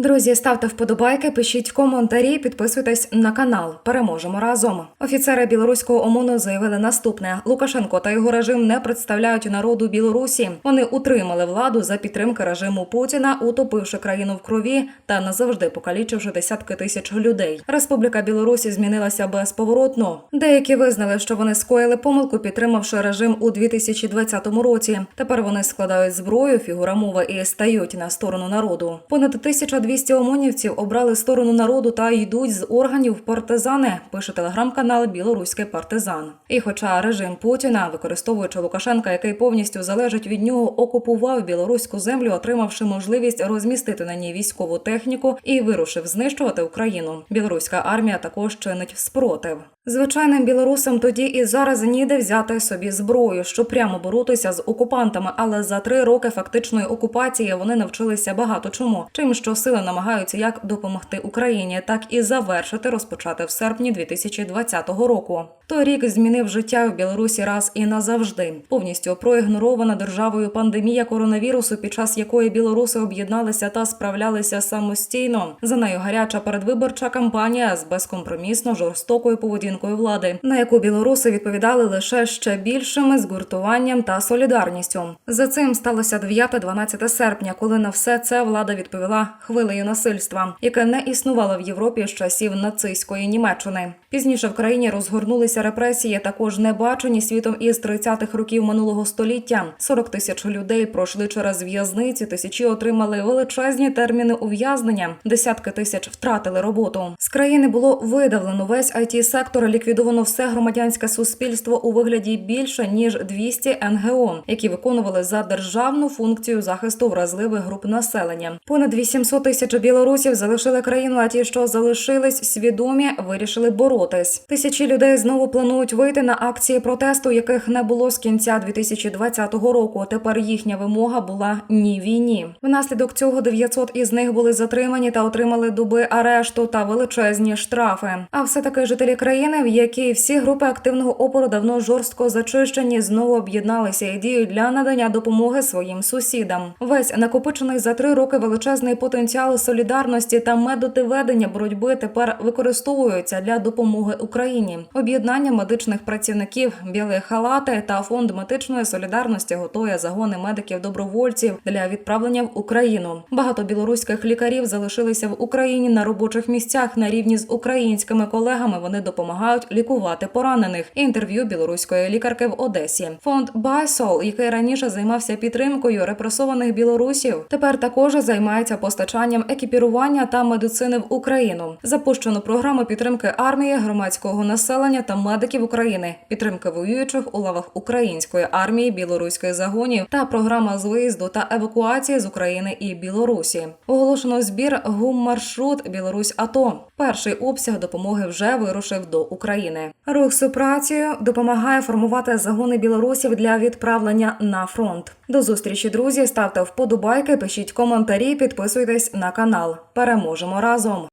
Друзі, ставте вподобайки, пишіть коментарі, підписуйтесь на канал. Переможемо разом. Офіцери білоруського ОМОНу заявили наступне: Лукашенко та його режим не представляють народу Білорусі. Вони утримали владу за підтримки режиму Путіна, утопивши країну в крові та назавжди покалічивши десятки тисяч людей. Республіка Білорусі змінилася безповоротно. Деякі визнали, що вони скоїли помилку, підтримавши режим у 2020 році. Тепер вони складають зброю, фігура мови і стають на сторону народу. Понад 1200 омонівців обрали сторону народу та йдуть з органів партизани. Пише телеграм-канал Білоруський партизан. І хоча режим Путіна, використовуючи Лукашенка, який повністю залежить від нього, окупував білоруську землю, отримавши можливість розмістити на ній військову техніку і вирушив знищувати Україну. Білоруська армія також чинить спротив. Звичайним білорусам тоді і зараз ніде взяти собі зброю, щоб прямо боротися з окупантами. Але за три роки фактичної окупації вони навчилися багато чому. Чим що сили намагаються як допомогти Україні, так і завершити розпочати в серпні 2020 року. Той рік змінив життя в Білорусі раз і назавжди. Повністю проігнорована державою пандемія коронавірусу, під час якої білоруси об'єдналися та справлялися самостійно. За нею гаряча передвиборча кампанія з безкомпромісно жорстокою поведінкою влади, на яку білоруси відповідали лише ще більшими згуртуванням та солідарністю. За цим сталося 9-12 серпня, коли на все це влада відповіла хвилею насильства, яке не існувало в Європі з часів нацистської Німеччини. Пізніше в країні розгорнулися репресії, також не бачені світом із 30-х років минулого століття. 40 тисяч людей пройшли через в'язниці, тисячі отримали величезні терміни ув'язнення, десятки тисяч втратили роботу. З країни було видавлено весь it сектор ліквідовано все громадянське суспільство у вигляді більше ніж 200 НГО, які виконували за державну функцію захисту вразливих груп населення. Понад 800 тисяч білорусів залишили країну, а ті, що залишились свідомі, вирішили боротись. Тисячі людей знову планують вийти на акції протесту, яких не було з кінця 2020 року. Тепер їхня вимога була ні війні. Внаслідок цього 900 із них були затримані та отримали доби арешту та величезні штрафи. А все таки жителі країни, в якій всі групи активного опору давно жорстко зачищені, знову об'єдналися і діють для надання допомоги своїм сусідам. Весь накопичений за три роки величезний потенціал солідарності та методи ведення боротьби тепер використовуються для допомоги Україні. Об'єднання медичних працівників, білі халати та фонд медичної солідарності готує загони медиків-добровольців для відправлення в Україну. Багато білоруських лікарів залишилися в Україні на робочих місцях на рівні з українськими колегами. Вони допомагають лікувати поранених. Інтерв'ю білоруської лікарки в Одесі. Фонд Байсол, який раніше займався підтримкою репресованих білорусів, тепер також займається постачанням екіпірування та медицини в Україну. Запущено програму підтримки армії, громадського населення та медиків України, підтримки воюючих у лавах української армії, білоруських загонів та програма з виїзду та евакуації з України і Білорусі. Оголошено збір гум-маршрут Білорусь АТО. Перший обсяг допомоги вже вирушив до України. Рух супрацію допомагає формувати загони білорусів для відправлення на фронт. До зустрічі, друзі. Ставте вподобайки, пишіть коментарі, підписуйтесь на канал. Переможемо разом.